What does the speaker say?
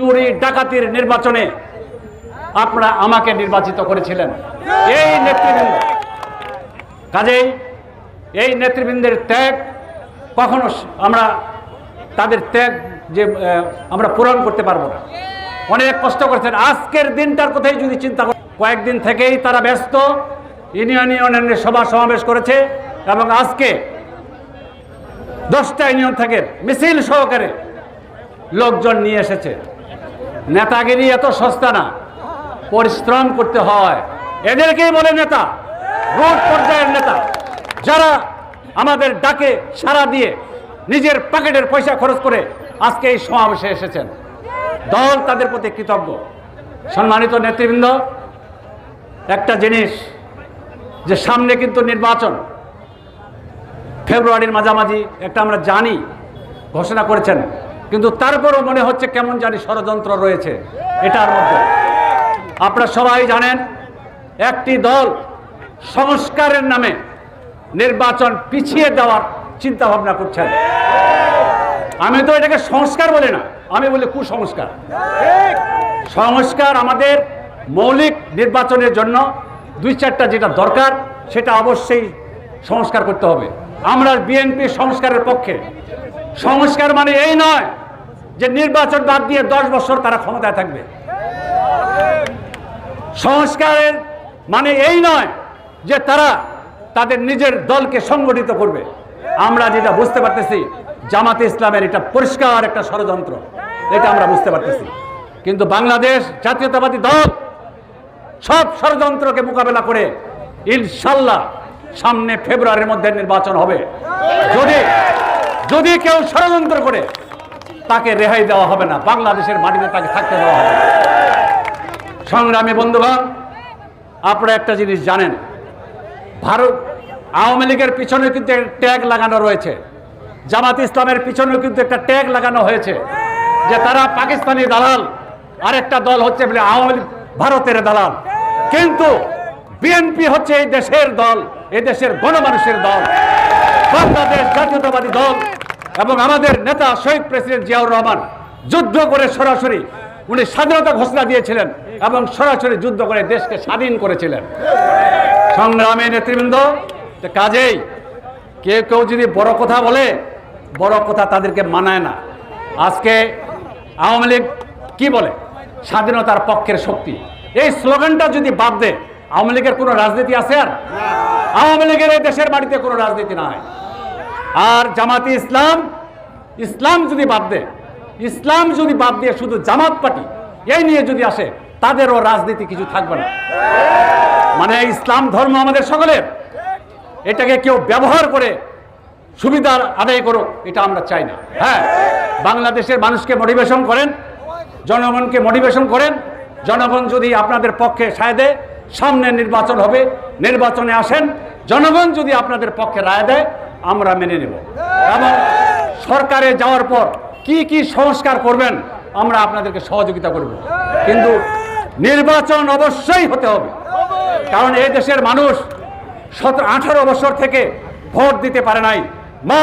চুরি ডাকাতির নির্বাচনে আপনারা আমাকে নির্বাচিত করেছিলেন। এই নেতৃবৃন্দ। কাজেই এই নেতৃবৃন্দের ত্যাগ কখনো আমরা তাদের ত্যাগ যে আমরা পূরণ করতে পারব না। অনেক কষ্ট করেছেন। আজকের দিনটার কথাই যদি চিন্তা করেন কয়েকদিন থেকেই তারা ব্যস্ত। ইউনিয়ন ইউনিয়নের সভা সমাবেশ করেছে এবং আজকে দশটা ইউনিয়ন থেকে মিছিল সহকারে লোকজন নিয়ে এসেছে। নেতাগিরি এত সস্তা না। পরিশ্রম করতে হয়। এদেরকেই বলে নেতা। রোড পর্যায়ের নেতা। যারা আমাদের ডাকে সারা দিয়ে নিজের পকেটের পয়সা খরচ করে আজকে এই সমাবেশে এসেছেন। দল তাদের প্রতি কৃতজ্ঞ। সম্মানিত নেতৃবৃন্দ, একটা জিনিস যে সামনে কিন্তু নির্বাচন। ফেব্রুয়ারির মাঝামাঝি, একটা আমরা জানি, ঘোষণা করেছেন। কিন্তু তারপরও মনে হচ্ছে কেমন জানি ষড়যন্ত্র রয়েছে। এটার মধ্যে। আপনারা সবাই জানেন, একটি দল সংস্কারের নামে নির্বাচন পিছিয়ে দেওয়ার চিন্তা ভাবনা করছেন। আমি তো এটাকে সংস্কার বলি না, আমি বলি কুসংস্কার। সংস্কার আমাদের মৌলিক নির্বাচনের জন্য দুই চারটা যেটা দরকার, সেটা অবশ্যই সংস্কার করতে হবে। আমরা বিএনপি সংস্কারের পক্ষে। সংস্কার মানে এই নয় যে নির্বাচন বাদ দিয়ে দশ বছর তারা ক্ষমতায় থাকবে। সংস্কারের মানে এই নয় যে তারা তাদের নিজের দলকে সংগঠিত করবে। আমরা যেটা বুঝতে পারতেছি, জামাতে ইসলামের এটা পরিষ্কার একটা ষড়যন্ত্র। এটা আমরা বুঝতে পারতেছি। কিন্তু বাংলাদেশ জাতীয়তাবাদী দল সব ষড়যন্ত্রকে মোকাবেলা করে ইনশাল্লাহ সামনে ফেব্রুয়ারির মধ্যে নির্বাচন হবে। যদি যদি কেউ ষড়যন্ত্র করে তাকে রেহাই দেওয়া হবে না। বাংলাদেশের মাটিতে তাকে থাকতে দেওয়া হবে। সংগ্রামী বন্ধুগণ, আপনারা একটা জিনিস জানেন। ভারত আওয়ামী লীগের পিছনে কিন্তু ট্যাগ লাগানো রয়েছে। জামাত ইসলামের পিছনেও কিন্তু একটা ট্যাগ লাগানো হয়েছে যে তারা পাকিস্তানি দালাল, আরেকটা দল হচ্ছে বলে আওয়ামী লীগ, ভারতের দালাল। কিন্তু বিএনপি হচ্ছে এই দেশের দল, এই দেশের গণমানুষের দল। বাংলাদেশ জাতীয়তাবাদী দল এবং আমাদের নেতা শহীদ প্রেসিডেন্ট জিয়াউর রহমান যুদ্ধ করে সরাসরি উনি স্বাধীনতা ঘোষণা দিয়েছিলেন এবং সরাসরি যুদ্ধ করে দেশকে স্বাধীন করেছিলেন। সংগ্রামে নেতৃবৃন্দ কাজেই কেউ কেউ যদি বড় কথা বলে, বড় কথা তাদেরকে মানায় না। আজকে আওয়ামী লীগ কি বলে? স্বাধীনতার পক্ষের শক্তি। এই স্লোগানটা যদি বাদ দেয়, আওয়ামী লীগের কোনো রাজনীতি আছে আর? আওয়ামী লীগের এই দেশের বাড়িতে কোনো রাজনীতি নাই আর জামাতি ইসলাম ইসলাম যদি বাদ দেয়, ইসলাম যদি বাদ দিয়ে শুধু জামাত পার্টি, এই নিয়ে যদি আসে, তাদেরও রাজনীতি কিছু থাকবে না। মানে ইসলাম ধর্ম আমাদের সকলের। এটাকে কেউ ব্যবহার করে সুবিধার আদায় করুক, এটা আমরা চাই না। হ্যাঁ বাংলাদেশের মানুষকে মোটিভেশন করেন, জনগণকে মোটিভেশন করেন। জনগণ যদি আপনাদের পক্ষে সায় দেয়, সামনে নির্বাচন হবে, নির্বাচনে আসেন। জনগণ যদি আপনাদের পক্ষে রায় দেয় আমরা মেনে নেব। এবং সরকারে যাওয়ার পর কি কি সংস্কার করবেন, আমরা আপনাদেরকে সহযোগিতা করব। কিন্তু নির্বাচন অবশ্যই হতে হবে। কারণ এই দেশের মানুষ সতেরো, আঠারো বছর থেকে ভোট দিতে পারে নাই। মা